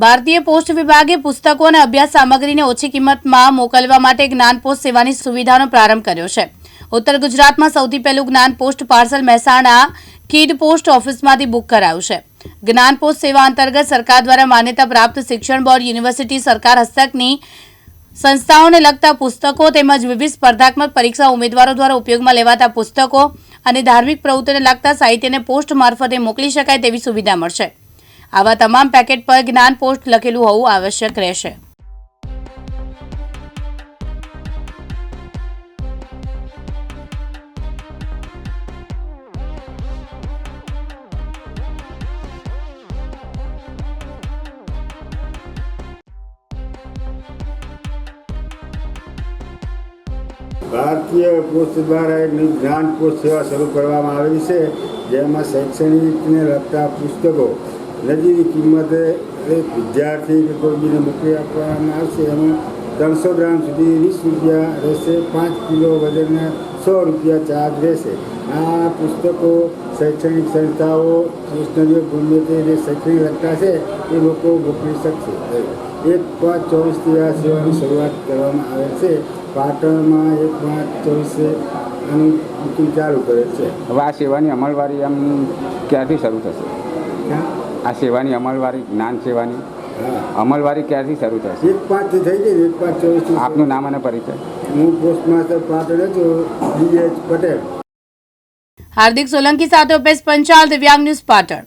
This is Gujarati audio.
ભારતીય પોસ્ટ વિભાગે પુસ્તકો અને અભ્યાસ સામગ્રીને ઓછી કિંમતમાં મોકલવા માટે જ્ઞાન પોસ્ટ સેવાની સુવિધાનો પ્રારંભ કર્યો છે. ઉત્તર ગુજરાતમાં સૌથી પહેલું જ્ઞાન પોસ્ટ પાર્સલ મહેસાણા કીડ પોસ્ટ ઓફિસમાંથી બુક કરાયું છે. જ્ઞાન પોસ્ટ સેવા અંતર્ગત સરકાર દ્વારા માન્યતા પ્રાપ્ત શિક્ષણ બોર્ડ, યુનિવર્સિટી સરકાર હસ્તકની સંસ્થાઓને લગતા પુસ્તકો તેમજ વિવિધ સ્પર્ધાત્મક પરીક્ષા ઉમેદવારો દ્વારા ઉપયોગમાં લેવાતા પુસ્તકો અને ધાર્મિક પ્રવૃત્તિને લગતા સાહિત્યને પોસ્ટ મારફતે મોકલી શકાય તેવી સુવિધા મળશે. આવા તમામ પેકેટ પર જ્ઞાન પોસ્ટ લખેલું હોવું આવશ્યક રહેશે. ભારતીય પોસ્ટ દ્વારા એક જ્ઞાન પોસ્ટ સેવા શરૂ કરવામાં આવેલી છે, જેમાં શૈક્ષણિકને લગતા પુસ્તકો નજીવી કિંમતે એક વિદ્યાર્થી કે કોઈ બીને મોકલી આપવામાં આવશે. એમાં ત્રણસો ગ્રામ સુધી વીસ રૂપિયા રહેશે. પાંચ કિલો વજનના સો રૂપિયા ચાર્જ રહેશે. આ પુસ્તકો શૈક્ષણિક સંસ્થાઓ સ્ટેશનરીઓ ગમે તે જે શૈક્ષણિક લગતા છે એ લોકો મોકલી શકશે. એક પાંચ ચોવીસથી આ સેવાની શરૂઆત કરવામાં આવે છે. પાટણમાં એક પાંચ ચોવીસે આનું બુકિંગ ચાલુ કરે છે. હવે આ સેવાની અમલવારી આમ ક્યારથી શરૂ થશે? ક્યાં? આ સેવાની અમલવારી જ્ઞાન સેવાની અમલવારી ક્યારથી શરૂ થશે એક પાંચથી થઈ ગઈ એક પાંચ ચોવીસ આપનું નામ અને પરિચય. હું પોસ્ટ માસ્ટર પાટણ છું એચ પટેલ. હાર્દિક સોલંકી સાથે ઉપેશ પંચાલ દિવ્યાંગ ન્યૂઝ પાટણ.